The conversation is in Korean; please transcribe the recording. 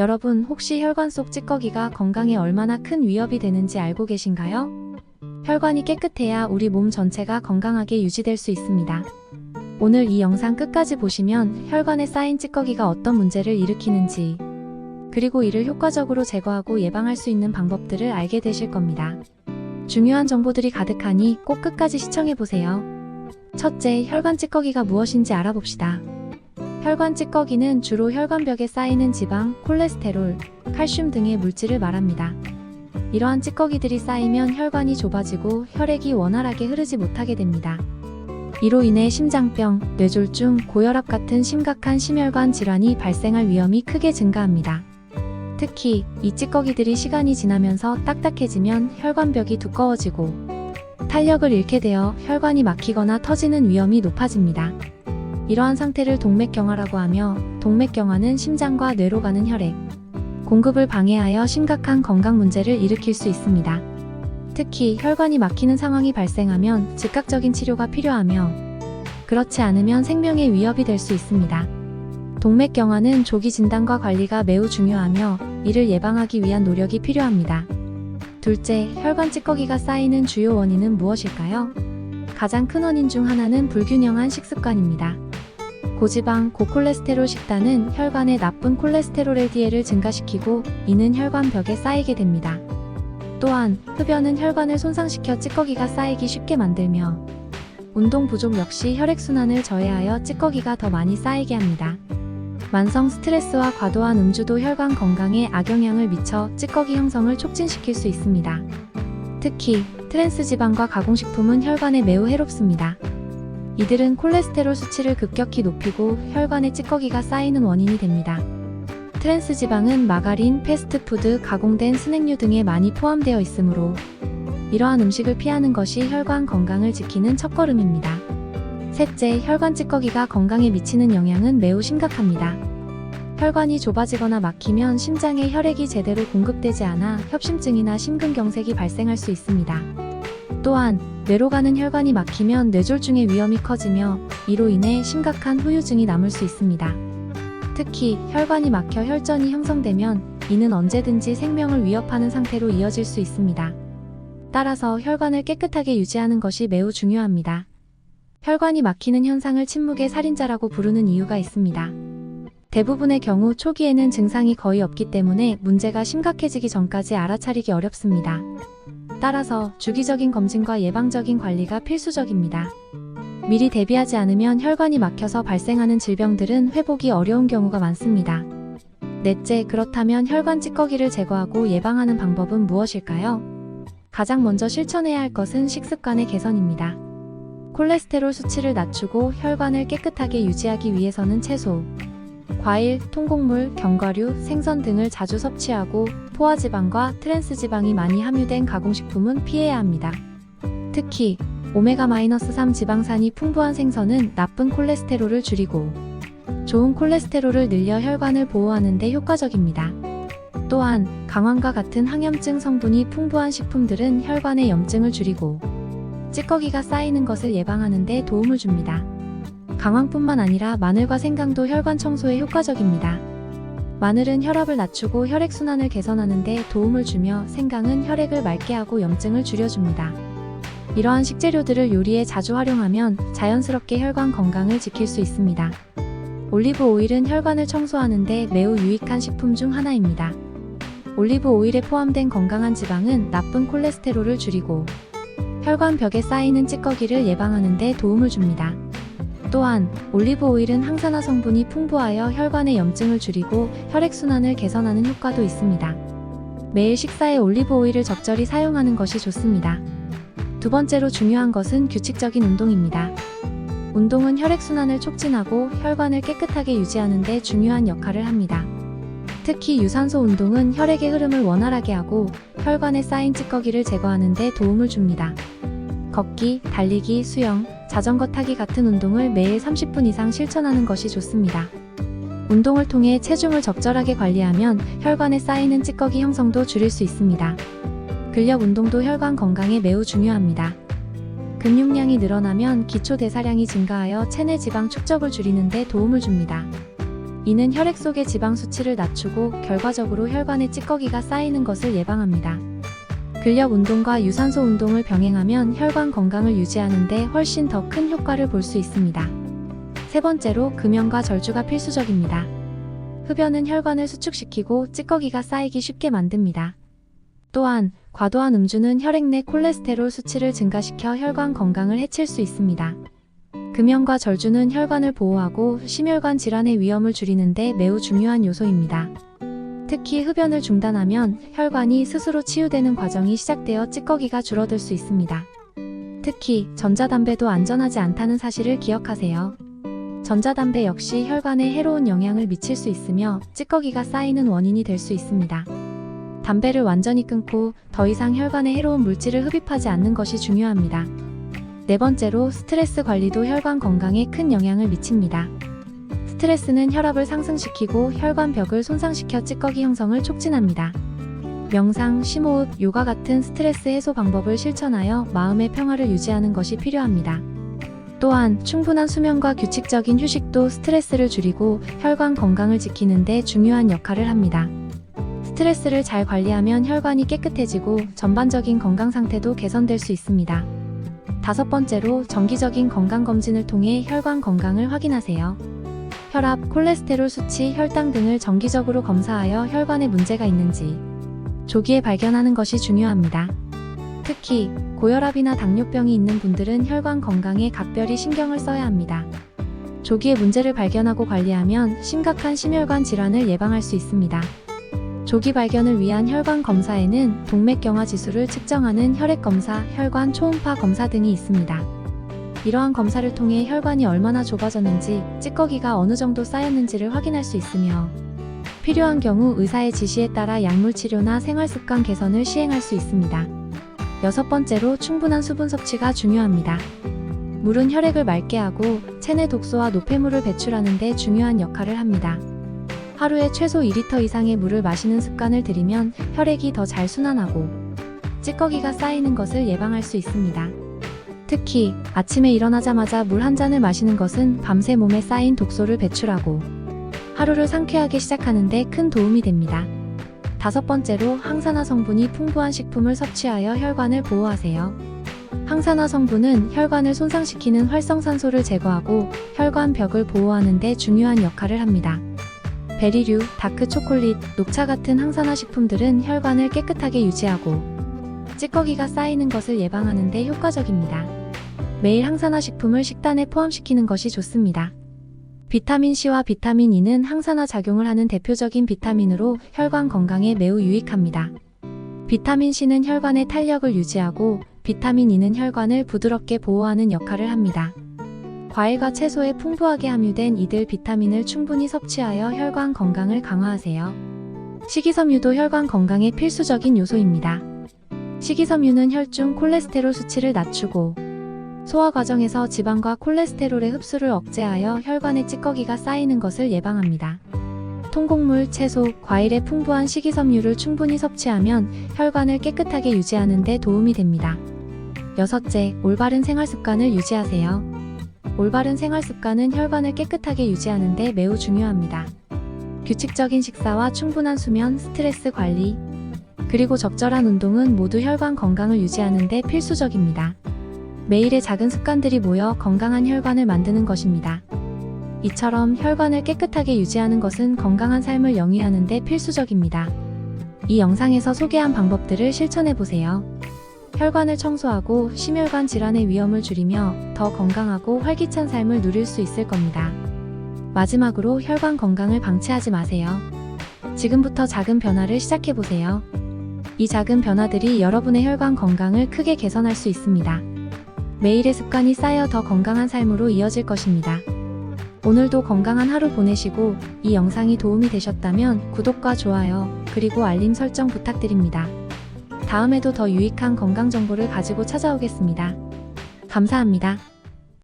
여러분 혹시 혈관 속 찌꺼기가 건강에 얼마나 큰 위협이 되는지 알고 계신가요? 혈관이 깨끗해야 우리 몸 전체가 건강하게 유지될 수 있습니다. 오늘 이 영상 끝까지 보시면 혈관에 쌓인 찌꺼기가 어떤 문제를 일으키는지, 그리고 이를 효과적으로 제거하고 예방할 수 있는 방법들을 알게 되실 겁니다. 중요한 정보들이 가득하니 꼭 끝까지 시청해보세요. 첫째, 혈관 찌꺼기가 무엇인지 알아봅시다. 혈관 찌꺼기는 주로 혈관벽에 쌓이는 지방, 콜레스테롤, 칼슘 등의 물질을 말합니다. 이러한 찌꺼기들이 쌓이면 혈관이 좁아지고 혈액이 원활하게 흐르지 못하게 됩니다. 이로 인해 심장병, 뇌졸중, 고혈압 같은 심각한 심혈관 질환이 발생할 위험이 크게 증가합니다. 특히 이 찌꺼기들이 시간이 지나면서 딱딱해지면 혈관벽이 두꺼워지고 탄력을 잃게 되어 혈관이 막히거나 터지는 위험이 높아집니다. 이러한 상태를 동맥경화라고 하며 동맥경화는 심장과 뇌로 가는 혈액, 공급을 방해하여 심각한 건강 문제를 일으킬 수 있습니다. 특히 혈관이 막히는 상황이 발생하면 즉각적인 치료가 필요하며 그렇지 않으면 생명의 위협이 될 수 있습니다. 동맥경화는 조기 진단과 관리가 매우 중요하며 이를 예방하기 위한 노력이 필요합니다. 둘째, 혈관 찌꺼기가 쌓이는 주요 원인은 무엇일까요? 가장 큰 원인 중 하나는 불균형한 식습관입니다. 고지방, 고콜레스테롤 식단은 혈관의 나쁜 콜레스테롤 LDL을 증가시키고 이는 혈관벽에 쌓이게 됩니다. 또한 흡연은 혈관을 손상시켜 찌꺼기가 쌓이기 쉽게 만들며 운동 부족 역시 혈액순환을 저해하여 찌꺼기가 더 많이 쌓이게 합니다. 만성 스트레스와 과도한 음주도 혈관 건강에 악영향을 미쳐 찌꺼기 형성을 촉진시킬 수 있습니다. 특히 트랜스 지방과 가공식품은 혈관에 매우 해롭습니다. 이들은 콜레스테롤 수치를 급격히 높이고 혈관에 찌꺼기가 쌓이는 원인이 됩니다. 트랜스 지방은 마가린, 패스트푸드, 가공된 스낵류 등에 많이 포함되어 있으므로 이러한 음식을 피하는 것이 혈관 건강을 지키는 첫걸음입니다. 셋째, 혈관 찌꺼기가 건강에 미치는 영향은 매우 심각합니다. 혈관이 좁아지거나 막히면 심장에 혈액이 제대로 공급되지 않아 협심증이나 심근경색이 발생할 수 있습니다. 또한 뇌로 가는 혈관이 막히면 뇌졸중의 위험이 커지며 이로 인해 심각한 후유증이 남을 수 있습니다. 특히 혈관이 막혀 혈전이 형성되면 이는 언제든지 생명을 위협하는 상태로 이어질 수 있습니다. 따라서 혈관을 깨끗하게 유지하는 것이 매우 중요합니다. 혈관이 막히는 현상을 침묵의 살인자라고 부르는 이유가 있습니다. 대부분의 경우 초기에는 증상이 거의 없기 때문에 문제가 심각해지기 전까지 알아차리기 어렵습니다. 따라서 주기적인 검진과 예방적인 관리가 필수적입니다. 미리 대비하지 않으면 혈관이 막혀서 발생하는 질병들은 회복이 어려운 경우가 많습니다. 넷째, 그렇다면 혈관 찌꺼기를 제거하고 예방하는 방법은 무엇일까요? 가장 먼저 실천해야 할 것은 식습관의 개선입니다. 콜레스테롤 수치를 낮추고 혈관을 깨끗하게 유지하기 위해서는 채소, 과일, 통곡물, 견과류, 생선 등을 자주 섭취하고 포화지방과 트랜스지방이 많이 함유된 가공식품은 피해야 합니다. 특히 오메가-3 지방산이 풍부한 생선은 나쁜 콜레스테롤을 줄이고 좋은 콜레스테롤을 늘려 혈관을 보호하는 데 효과적입니다. 또한 강황과 같은 항염증 성분이 풍부한 식품들은 혈관의 염증을 줄이고 찌꺼기가 쌓이는 것을 예방하는 데 도움을 줍니다. 강황뿐만 아니라 마늘과 생강도 혈관 청소에 효과적입니다. 마늘은 혈압을 낮추고 혈액순환을 개선하는 데 도움을 주며 생강은 혈액을 맑게 하고 염증을 줄여줍니다. 이러한 식재료들을 요리에 자주 활용하면 자연스럽게 혈관 건강을 지킬 수 있습니다. 올리브 오일은 혈관을 청소하는 데 매우 유익한 식품 중 하나입니다. 올리브 오일에 포함된 건강한 지방은 나쁜 콜레스테롤을 줄이고 혈관 벽에 쌓이는 찌꺼기를 예방하는 데 도움을 줍니다. 또한 올리브 오일은 항산화 성분이 풍부하여 혈관의 염증을 줄이고 혈액순환을 개선하는 효과도 있습니다. 매일 식사에 올리브 오일을 적절히 사용하는 것이 좋습니다. 두 번째로 중요한 것은 규칙적인 운동입니다. 운동은 혈액순환을 촉진하고 혈관을 깨끗하게 유지하는 데 중요한 역할을 합니다. 특히 유산소 운동은 혈액의 흐름을 원활하게 하고 혈관에 쌓인 찌꺼기를 제거하는 데 도움을 줍니다. 걷기, 달리기, 수영, 자전거 타기 같은 운동을 매일 30분 이상 실천하는 것이 좋습니다. 운동을 통해 체중을 적절하게 관리하면 혈관에 쌓이는 찌꺼기 형성도 줄일 수 있습니다. 근력 운동도 혈관 건강에 매우 중요합니다. 근육량이 늘어나면 기초 대사량이 증가하여 체내 지방 축적을 줄이는 데 도움을 줍니다. 이는 혈액 속의 지방 수치를 낮추고 결과적으로 혈관에 찌꺼기가 쌓이는 것을 예방합니다. 근력 운동과 유산소 운동을 병행하면 혈관 건강을 유지하는데 훨씬 더 큰 효과를 볼 수 있습니다. 세 번째로 금연과 절주가 필수적입니다. 흡연은 혈관을 수축시키고 찌꺼기가 쌓이기 쉽게 만듭니다. 또한 과도한 음주는 혈액 내 콜레스테롤 수치를 증가시켜 혈관 건강을 해칠 수 있습니다. 금연과 절주는 혈관을 보호하고 심혈관 질환의 위험을 줄이는데 매우 중요한 요소입니다. 특히 흡연을 중단하면 혈관이 스스로 치유되는 과정이 시작되어 찌꺼기가 줄어들 수 있습니다. 특히 전자담배도 안전하지 않다는 사실을 기억하세요. 전자담배 역시 혈관에 해로운 영향을 미칠 수 있으며 찌꺼기가 쌓이는 원인이 될 수 있습니다. 담배를 완전히 끊고 더 이상 혈관에 해로운 물질을 흡입하지 않는 것이 중요합니다. 네 번째로 스트레스 관리도 혈관 건강에 큰 영향을 미칩니다. 스트레스는 혈압을 상승시키고 혈관 벽을 손상시켜 찌꺼기 형성을 촉진합니다. 명상, 심호흡, 요가 같은 스트레스 해소 방법을 실천하여 마음의 평화를 유지하는 것이 필요합니다. 또한 충분한 수면과 규칙적인 휴식도 스트레스를 줄이고 혈관 건강을 지키는 데 중요한 역할을 합니다. 스트레스를 잘 관리하면 혈관이 깨끗해지고 전반적인 건강 상태도 개선될 수 있습니다. 다섯 번째로 정기적인 건강검진을 통해 혈관 건강을 확인하세요. 혈압, 콜레스테롤 수치, 혈당 등을 정기적으로 검사하여 혈관에 문제가 있는지 조기에 발견하는 것이 중요합니다. 특히 고혈압이나 당뇨병이 있는 분들은 혈관 건강에 각별히 신경을 써야 합니다. 조기에 문제를 발견하고 관리하면 심각한 심혈관 질환을 예방할 수 있습니다. 조기 발견을 위한 혈관 검사에는 동맥경화 지수를 측정하는 혈액 검사, 혈관 초음파 검사 등이 있습니다. 이러한 검사를 통해 혈관이 얼마나 좁아졌는지, 찌꺼기가 어느 정도 쌓였는지를 확인할 수 있으며 필요한 경우 의사의 지시에 따라 약물 치료나 생활 습관 개선을 시행할 수 있습니다. 여섯 번째로 충분한 수분 섭취가 중요합니다. 물은 혈액을 맑게 하고 체내 독소와 노폐물을 배출하는 데 중요한 역할을 합니다. 하루에 최소 2리터 이상의 물을 마시는 습관을 들이면 혈액이 더 잘 순환하고 찌꺼기가 쌓이는 것을 예방할 수 있습니다. 특히 아침에 일어나자마자 물 한 잔을 마시는 것은 밤새 몸에 쌓인 독소를 배출하고 하루를 상쾌하게 시작하는데 큰 도움이 됩니다. 다섯 번째로 항산화 성분이 풍부한 식품을 섭취하여 혈관을 보호하세요. 항산화 성분은 혈관을 손상시키는 활성산소를 제거하고 혈관 벽을 보호하는 데 중요한 역할을 합니다. 베리류, 다크 초콜릿, 녹차 같은 항산화 식품들은 혈관을 깨끗하게 유지하고 찌꺼기가 쌓이는 것을 예방하는 데 효과적입니다. 매일 항산화 식품을 식단에 포함시키는 것이 좋습니다. 비타민 C와 비타민 E는 항산화 작용을 하는 대표적인 비타민으로 혈관 건강에 매우 유익합니다. 비타민 C는 혈관의 탄력을 유지하고 비타민 E는 혈관을 부드럽게 보호하는 역할을 합니다. 과일과 채소에 풍부하게 함유된 이들 비타민을 충분히 섭취하여 혈관 건강을 강화하세요. 식이섬유도 혈관 건강에 필수적인 요소입니다. 식이섬유는 혈중 콜레스테롤 수치를 낮추고 소화 과정에서 지방과 콜레스테롤의 흡수를 억제하여 혈관에 찌꺼기가 쌓이는 것을 예방합니다. 통곡물, 채소, 과일에 풍부한 식이섬유를 충분히 섭취하면 혈관을 깨끗하게 유지하는 데 도움이 됩니다. 여섯째, 올바른 생활 습관을 유지하세요. 올바른 생활 습관은 혈관을 깨끗하게 유지하는 데 매우 중요합니다. 규칙적인 식사와 충분한 수면, 스트레스 관리, 그리고 적절한 운동은 모두 혈관 건강을 유지하는 데 필수적입니다. 매일의 작은 습관들이 모여 건강한 혈관을 만드는 것입니다. 이처럼 혈관을 깨끗하게 유지하는 것은 건강한 삶을 영위하는 데 필수적입니다. 이 영상에서 소개한 방법들을 실천해 보세요. 혈관을 청소하고 심혈관 질환의 위험을 줄이며 더 건강하고 활기찬 삶을 누릴 수 있을 겁니다. 마지막으로 혈관 건강을 방치하지 마세요. 지금부터 작은 변화를 시작해 보세요. 이 작은 변화들이 여러분의 혈관 건강을 크게 개선할 수 있습니다. 매일의 습관이 쌓여 더 건강한 삶으로 이어질 것입니다. 오늘도 건강한 하루 보내시고 이 영상이 도움이 되셨다면 구독과 좋아요, 그리고 알림 설정 부탁드립니다. 다음에도 더 유익한 건강 정보를 가지고 찾아오겠습니다. 감사합니다.